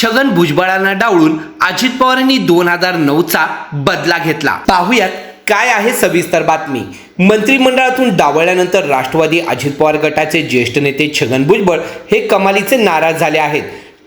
छगन भुजबळांना डावळून अजित पवारांनी दोन हजार नऊचा बदला घेतला. पाहूयात काय आहे सविस्तर बातमी. मंत्रिमंडळातून डावळल्यानंतर राष्ट्रवादी अजित पवार गटाचे ज्येष्ठ नेते छगन भुजबळ हे कमालीचे नाराज झाले आहेत.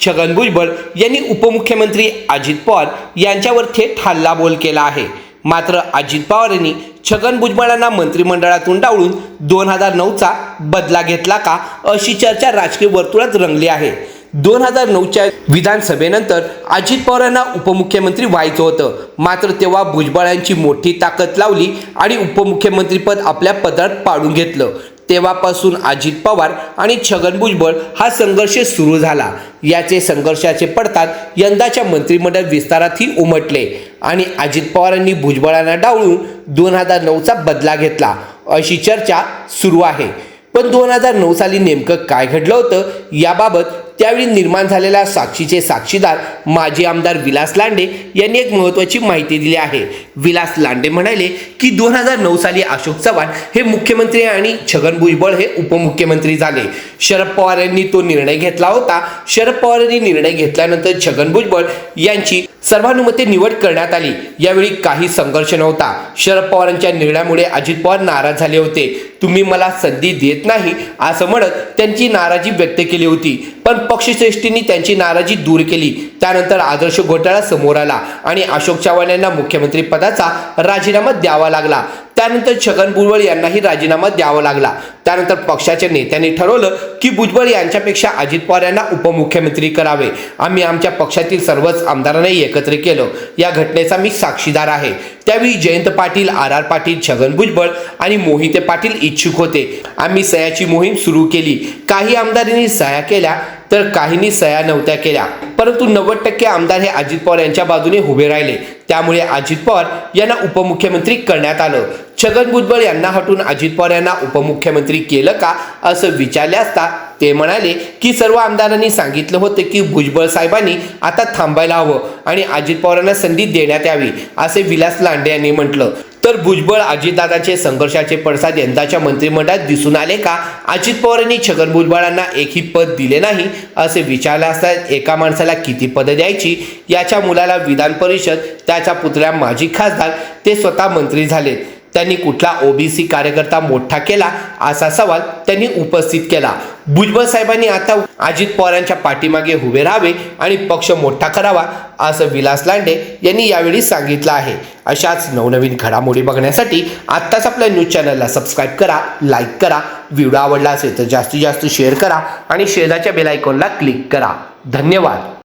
छगन भुजबळ यांनी उपमुख्यमंत्री अजित पवार यांच्यावर थेट हल्लाबोल केला आहे. मात्र अजित पवार यांनी छगन भुजबळांना मंत्रिमंडळातून डावळून दोन हजार नऊचा बदला घेतला का अशी चर्चा राजकीय वर्तुळात रंगली आहे. दोन हजार नऊच्या विधानसभेनंतर अजित पवारांना उपमुख्यमंत्री व्हायचं होतं. मात्र तेव्हा भुजबळांची मोठी ताकद लावली आणि उपमुख्यमंत्रीपद आपल्या पदरात पाडून घेतलं. तेव्हापासून अजित पवार आणि छगन भुजबळ हा संघर्ष सुरू झाला. याचे संघर्षाचे पडतात यंदाच्या मंत्रिमंडळ विस्तारातही उमटले आणि अजित पवारांनी भुजबळांना डावळून दोन हजार नऊचा बदला घेतला. अशी चर्चा सुरू आहे. पण दोन हजार नऊ साली नेमकं काय घडलं होतं याबाबत त्यावेळी निर्माण झालेल्या साक्षीचे साक्षीदार माजी आमदार विलास लांडे यांनी एक महत्त्वाची माहिती दिली आहे. विलास लांडे म्हणाले की दोन हजार नऊ साली अशोक चव्हाण हे मुख्यमंत्री आणि छगन भुजबळ हे उपमुख्यमंत्री झाले. शरद पवार यांनी तो निर्णय घेतला होता. शरद पवार यांनी निर्णय घेतल्यानंतर छगन भुजबळ यांची सर्वानुमते निवड करण्यात आली. यावेळी काही संघर्ष नव्हता. शरद पवारांच्या निर्णयामुळे अजित पवार नाराज झाले होते. तुम्ही मला संधी देत नाही असं म्हणत त्यांची नाराजी व्यक्त केली होती. पण पक्षश्रेष्ठींनी त्यांची नाराजी दूर केली. त्यानंतर आदर्श घोटाळा समोर आला आणि अशोक चव्हाण यांना मुख्यमंत्री पदाचा राजीनामा द्यावा लागला. त्यानंतर छगन भुजबळ यांनाही राजीनामा द्यावा लागला. त्यानंतर पक्षाच्या नेत्यांनी ठरवलं की भुजबळ यांच्यापेक्षा अजित पवार यांना उपमुख्यमंत्री करावे. आम्ही आमच्या पक्षातील सर्वच आमदारांनाही एकत्र केलं. या घटनेचा मी साक्षीदार आहे. त्यावेळी जयंत पाटील आर आर पाटील छगन भुजबळ आणि मोहिते पाटील इच्छुक होते. आम्ही सह्याची मोहीम सुरू केली. काही आमदारांनी सह्या केल्या तर काहींनी सह्या नव्हत्या केल्या. परंतु नव्वद टक्के आमदार हे अजित पवार यांच्या बाजूने उभे राहिले. त्यामुळे अजित पवार यांना उपमुख्यमंत्री करण्यात आलं. छगन भुजबळ यांना हटून अजित पवार यांना उपमुख्यमंत्री केलं का असं विचारले असता ते म्हणाले की सर्व आमदारांनी सांगितलं होतं की भुजबळ साहेबांनी आता थांबायला हवं आणि अजित पवारांना संधी देण्यात यावी असे विलास लांडे यांनी म्हटलं. तर भुजबळ अजितदादाचे संघर्षाचे पडसाद यंदाच्या मंत्रिमंडळात दिसून आले का? अजित पवारांनी छगन भुजबळांना एकही पद दिले नाही असे विचारले असता एका माणसाला किती पदं द्यायची? याच्या मुलाला विधान परिषद त्याच्या पुतळ्या माजी खासदार ते स्वतः मंत्री झालेत. त्यांनी कुठला ओबीसी कार्यकर्ता मोठा केला असा सवाल त्यांनी उपस्थित केला. भुजबळ साहेबांनी आता अजित पवारांच्या पाठीमागे उभे राहावे आणि पक्ष मोठा करावा असं विलास लांडे यांनी यावेळी सांगितलं आहे. अशाच नवनवीन घडामोडी बघण्यासाठी आत्ताच आपल्या न्यूज चॅनलला सबस्क्राईब करा लाईक करा व्हिडिओ आवडला असेल तर जास्तीत जास्त शेअर करा आणि शेजारच्या बेल आयकॉनला क्लिक करा. धन्यवाद.